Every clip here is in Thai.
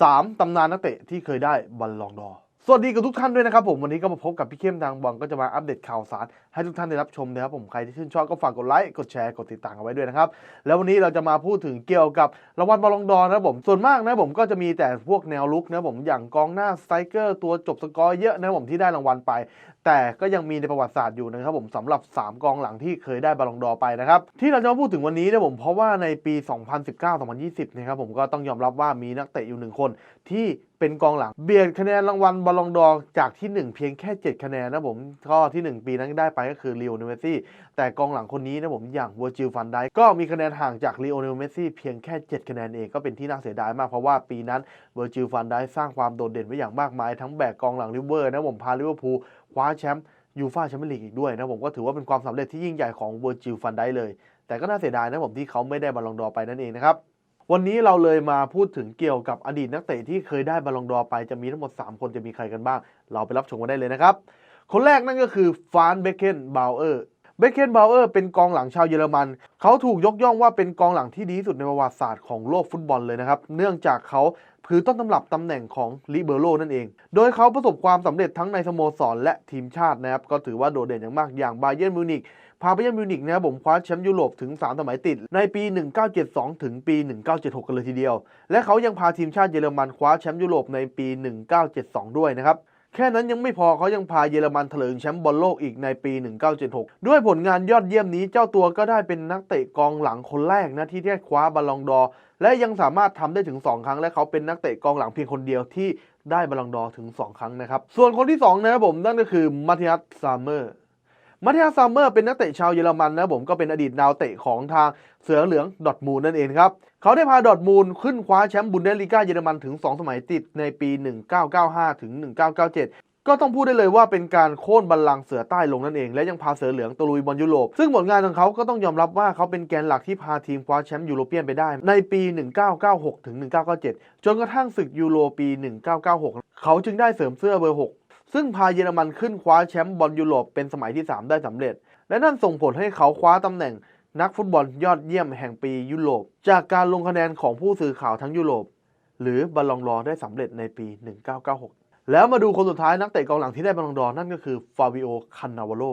3ตำนานนักเตะที่เคยได้บอลลองดอสวัสดีกับทุกท่านด้วยนะครับผมวันนี้ก็มาพบกับพี่เข้มทางบอลก็จะมาอัปเดตข่าวสาร ให้ทุกท่านได้รับชมนะครับผมใครที่ชื่นชอบก็ฝากกดไลค์กดแชร์กดติดตามเอาไว้ด้วยนะครับแล้ววันนี้เราจะมาพูดถึงเกี่ยวกับรางวัลบอลลองดอนะครับผมส่วนมากนะผมก็จะมีแต่พวกแนวลุกนะผมอย่างกองหน้าสไตรเกอร์ตัวจบสกอร์เยอะนะผมที่ได้รางวัลไป แต่ก็ยังมีในประวัติศาสตร์อยู่นะครับผมสำหรับ 3 กองหลังที่เคยได้บอลลองดอร์ไปนะครับ ที่เราจะมาพูดถึงวันนี้นะผมเพราะว่าในปี 2019-2020 นะครับผมก็ต้องยอมรับว่ามีนักเตะอยู่หนึ่งคนที่เป็นกองหลังเบียดคะแนนรางวัลบอลลองดอร์จากที่ 1 เพียงแค่ 7 คะแนนนะผมก็ที่ 1 ปีนั้นได้ไปก็คือลีโอเนลเมสซี่แต่กองหลังคนนี้นะผมอย่างวอร์จิลฟันได้ก็มีคะแนนห่างจากลีโอเนลเมสซี่เพียงแค่ 7 คะแนนเองก็เป็นที่น่าเสียดายมากเพราะว่าปีนั้นเวอร์จิลฟันไดสร้างความโดดเด่นไว้อย่างมากมายทั้งแบกกองหลังลิเวอร์นะผมพาลิเวอร์พูล ว้าแชมป์ยูฟ่าแชมเปี้ยนลีกอีกด้วยนะผมก็ถือว่าเป็นความสำเร็จที่ยิ่งใหญ่ของเวอร์จิลฟันได้เลย แต่ก็น่าเสียดายนะผมที่เขาไม่ได้บอลลองดอร์ไปนั่นเองนะครับวันนี้เราเลยมาพูดถึงเกี่ยวกับอดีตนักเตะที่เคยได้บอลลองดอร์ไปจะมีทั้งหมด 3 คนจะมีใครกันบ้าง เราไปรับชมกันได้เลยนะครับ คนแรกนั่นก็คือฟานเบเกนบาวเออร์เบเกนบาวเออร์เป็นกองหลังชาวเยอรมัน เขาถูกยกย่องว่าเป็นกองหลังที่ดีที่สุดในประวัติศาสตร์ของโลกฟุตบอลเลยนะครับ เนื่องจากเขา คือต้นตำรับตำแหน่งของลิเบโรนั่นเอง โดยเขาประสบความสำเร็จทั้งในสโมสรและทีมชาตินะครับ ก็ถือว่าโดดเด่นอย่างมากอย่างบาเยิร์นมิวนิกพาไปเยิร์นมิวนิกนะครับผมคว้าแชมป์ยุโรปถึง 3 สมัยติด ในปี 1972 ถึงปี 1976 กันเลยทีเดียว และเขายังพาทีมชาติเยอรมันคว้าแชมป์ยุโรปในปี 1972 ด้วยนะครับ แค่นั้นยังไม่พอเขายังพาเยอรมันเถลิงแชมป์บอลโลกอีกในปี 1976 ด้วยผลงานยอดเยี่ยมนี้เจ้าตัวก็ได้เป็นนักเตะกองหลังคนแรกนะที่ได้คว้าบอลลองดอร์และยังสามารถทำได้ถึง 2 ครั้งและเขาเป็นนักเตะกองหลังเพียงคนเดียวที่ได้บอลลองดอร์ถึง 2 ครั้งนะครับ ส่วนคนที่2นะครับผมนั่นก็คือมาติอัสซามเมอร์ มาติอัสซัมเมอร์เป็นนักเตะชาวเยอรมันนะผมก็เป็นอดีตดาวเตะของทางเสือเหลืองดอทมูลนั่นเองครับ เขาได้พาดอทมูลขึ้นคว้าแชมป์บุนเดสลีกาเยอรมันถึง 2 สมัยติดในปี 1995 ถึง 1997ก็ต้องพูดได้เลยว่าเป็นการโค่นบัลลังก์เสือใต้ลงนั่นเอง และยังพาเสือเหลืองตะลุยบอลยุโรป ซึ่งผลงานของเขาก็ต้องยอมรับว่าเขาเป็นแกนหลักที่พาทีมคว้าแชมป์ยูโรเปียนไปได้ ในปี 1996 ถึง 1997 จนกระทั่งศึกยูโรปี 1996 เขาจึงได้เสริมเสื้อเบอร์ 6 ซึ่งพาเยอรมันขึ้นคว้าแชมป์บอลยุโรปเป็นสมัยที่ 3 ได้สำเร็จ และนั่นส่งผลให้เขาคว้าตำแหน่งนักฟุตบอลยอดเยี่ยมแห่งปียุโรป จากการลงคะแนนของผู้สื่อข่าวทั้งยุโรป หรือบอลลองดอร์ได้สำเร็จในปี 1996 แล้วมาดูคนสุดท้ายนักเตะกองหลังที่ได้บอลลองดอร์นั่นก็คือฟาบิโอคานาวาโล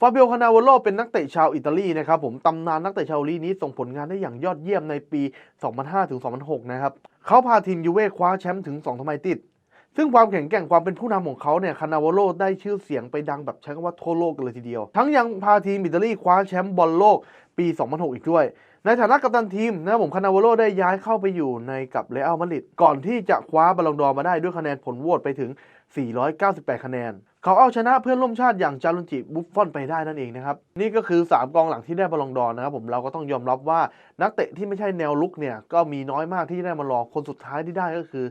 ฟาเบิโอคานาวาโลเป็นนักเตะชาวอิตาลีนะครับผมตำนานนักเตะชาวอิตาลีนี้ส่งผลงานได้อย่างยอดเยี่ยมในปี 2005-2006 นะครับ เขาพาทีมยูเว่คว้าแชมป์ถึง 2 สมัยติด ซึ่งความแข็งแกร่งความเป็นผู้นำของเขาเนี่ยคานาวโลได้ชื่อเสียงไปดังแบบใช้คำว่าทั่วโลกกันเลยทีเดียว ทั้งยังพาทีมอิตาลีคว้าแชมป์บอลโลกปี 2006 อีกด้วย ในฐานะกัปตันทีมนะผมคานาวโลได้ย้ายเข้าไปอยู่ในกับเรอัลมาดริดก่อนที่จะคว้าบอลลงดอมาได้ด้วยคะแนนผลโหวตไปถึง 498 คะแนน เขาเอาชนะเพื่อนร่วมชาติอย่างจารุนจิบุฟฟอนไปได้นั่นเองนะครับ นี่ก็คือ 3 กองหลังที่ได้บอลลงดอนะครับผมเราก็ต้องยอมรับว่านักเตะที่ไม่ใช่แนวลุกเนี่ยก็มีน้อยมากที่ได้มาลอคนสุดท้ายที่ได้ก็คือ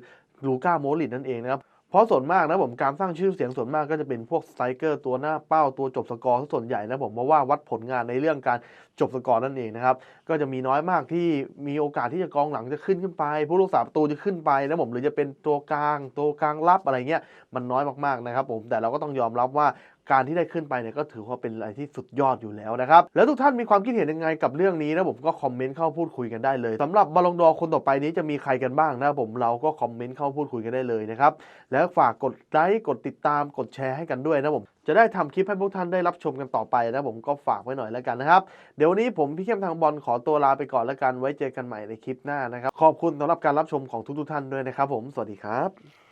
ลูก้าโมลิตนั่นเองนะครับเพราะส่วนมากนะผมการสร้างชื่อเสียงส่วนมากก็จะเป็นพวกสไตรเกอร์ตัวหน้าเป้าตัวจบสกอร์ส่วนใหญ่นะผมเพราะว่าวัดผลงานในเรื่องการจบสกอร์นั่นเองนะครับก็จะมีน้อยมากที่มีโอกาสที่จะกองหลังจะขึ้นขึ้นไป ผู้รักษาประตูจะขึ้นไปนะผมหรือจะเป็นตัวกลาง ตัวกลางรับอะไรเงี้ยมันน้อยมากๆนะครับผมแต่เราก็ต้องยอมรับว่า การที่ได้ขึ้นไปเนี่ยก็ถือว่าเป็นอะไรที่สุดยอดอยู่แล้วนะครับ แล้วทุกท่านมีความคิดเห็นยังไงกับเรื่องนี้นะผมก็คอมเมนต์เข้าพูดคุยกันได้เลยสำหรับบอลลงดอคนต่อไปนี้จะมีใครกันบ้างนะผมเราก็คอมเมนต์เข้าพูดคุยกันได้เลยนะครับแล้วฝากกดไลค์กดติดตามกดแชร์ให้กันด้วยนะผมจะได้ทำคลิปให้พวกท่านได้รับชมกันต่อไปนะผมก็ฝากไว้หน่อยแล้วกันนะครับ เดี๋ยววันนี้ผมพี่เข้มทางบอลขอตัวลาไปก่อนแล้วกันไว้เจอกันใหม่ในคลิปหน้านะครับ ขอบคุณสำหรับการรับชมของทุกๆท่านด้วยนะครับผมสวัสดีครับ